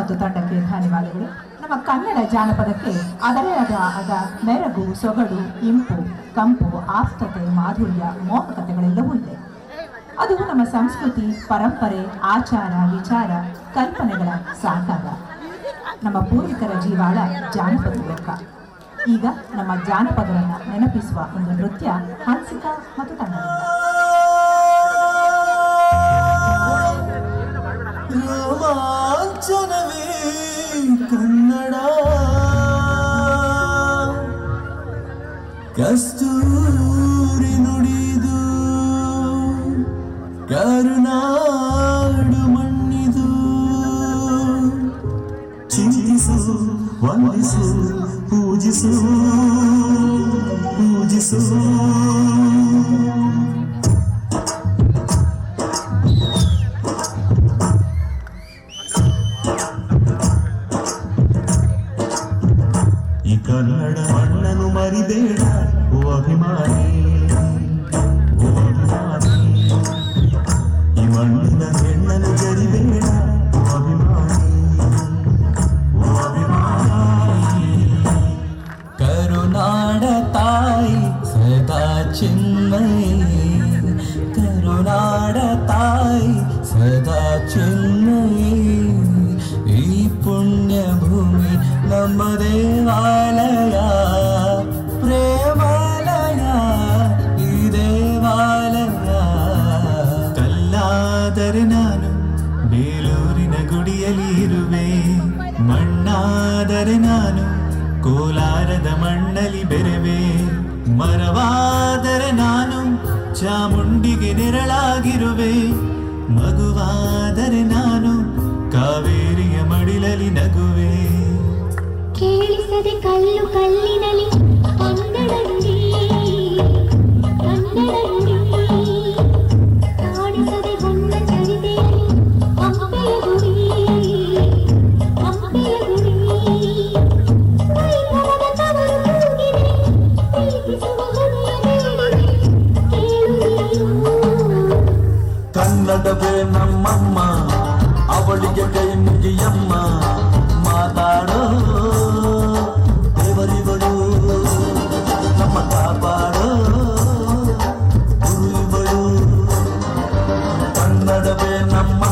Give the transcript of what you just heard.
ಮತ್ತು ತಂಡಕ್ಕೆ ಧನ್ಯವಾದಗಳು. ನಮ್ಮ ಕನ್ನಡ ಜಾನಪದಕ್ಕೆ ಅದರೇ ಆದ ಆದ ಮೆರಗು ಸೊಗಡು, ಇಂಪು ಕಂಪು ಆಪ್ತತೆ, ಮಾಧುರ್ಯ, ಮೋಹಕತೆಗಳೆಲ್ಲವೂ ಇದೆ. ಅದು ನಮ್ಮ ಸಂಸ್ಕೃತಿ, ಪರಂಪರೆ, ಆಚಾರ, ವಿಚಾರ, ಕಲ್ಪನೆಗಳ ಸಾಕಾರ ನಮ್ಮ ಪೂರ್ವಿಕರ ಜೀವಾಳ ಜಾನಪದ ಲೋಕ. ಈಗ ನಮ್ಮ ಜಾನಪದರನ್ನು ನೆನಪಿಸುವ ಒಂದು ನೃತ್ಯ ಹನ್ಸಿಕಾ ಮತ್ತು ತಂಡದಿಂದ. ಕನ್ನಡ. ಕಸ್ತೂರಿ ನುಡಿದು ಕರುನಾಡು ಮಣ್ಣಿದು. ಚಿಂತಿಸು ವಂದಿಸು ಪೂಜಿಸು ಪೂಜಿಸು. ಈ ಕನ್ನಡ ಮಣ್ಣನ್ನು ಮರಿಬೇಡ ಓ ಅಭಿಮಾನಿ ಓ ಅಭಿಮಾನಿ ಈ ಮಣ್ಣಿನ ಹೆಣ್ಣನ್ನು ಜರಿಬೇಡ ಓ ಅಭಿಮಾನಿ ಓ ಅಭಿಮಾನಿ ಕರುನಾಡ ತಾಯಿ ಸದಾ ಚಿನ್ಮಯಿ ಕರುನಾಡ ತಾಯಿ ಸದಾ ಚಿನ್ಮಯಿ ಈ ಪುಣ್ಯ ಭೂಮಿ ಗುಡಿಯಲ್ಲಿ ಇರುವೆ. ಮಣ್ಣಾದರೆ ನಾನು ಕೋಲಾರದ ಮಣ್ಣಲ್ಲಿ ಬೆರವೆ. ಮರವಾದರೆ ನಾನು ಚಾಮುಂಡಿಗೆ ನೆರಳಾಗಿರುವೆ. ಮಗುವಾದರೆ ನಾನು ಕಾವೇರಿಯ ಮಡಿಲಲ್ಲಿ ನಗುವೆ. ಕೇಳಿಸದೆ ಕಲ್ಲು ಕಲ್ಲಿನಲಿ ಮಳಿಗೆ ಕೈ ಮುಗಿಯಮ್ಮ ಮಾತಾಡೋ ದೇವರಿಗಳು ನಮ್ಮ ಕಾಪಾಡೋ ಗುರುಗಳು ಕನ್ನಡವೇ ನಮ್ಮ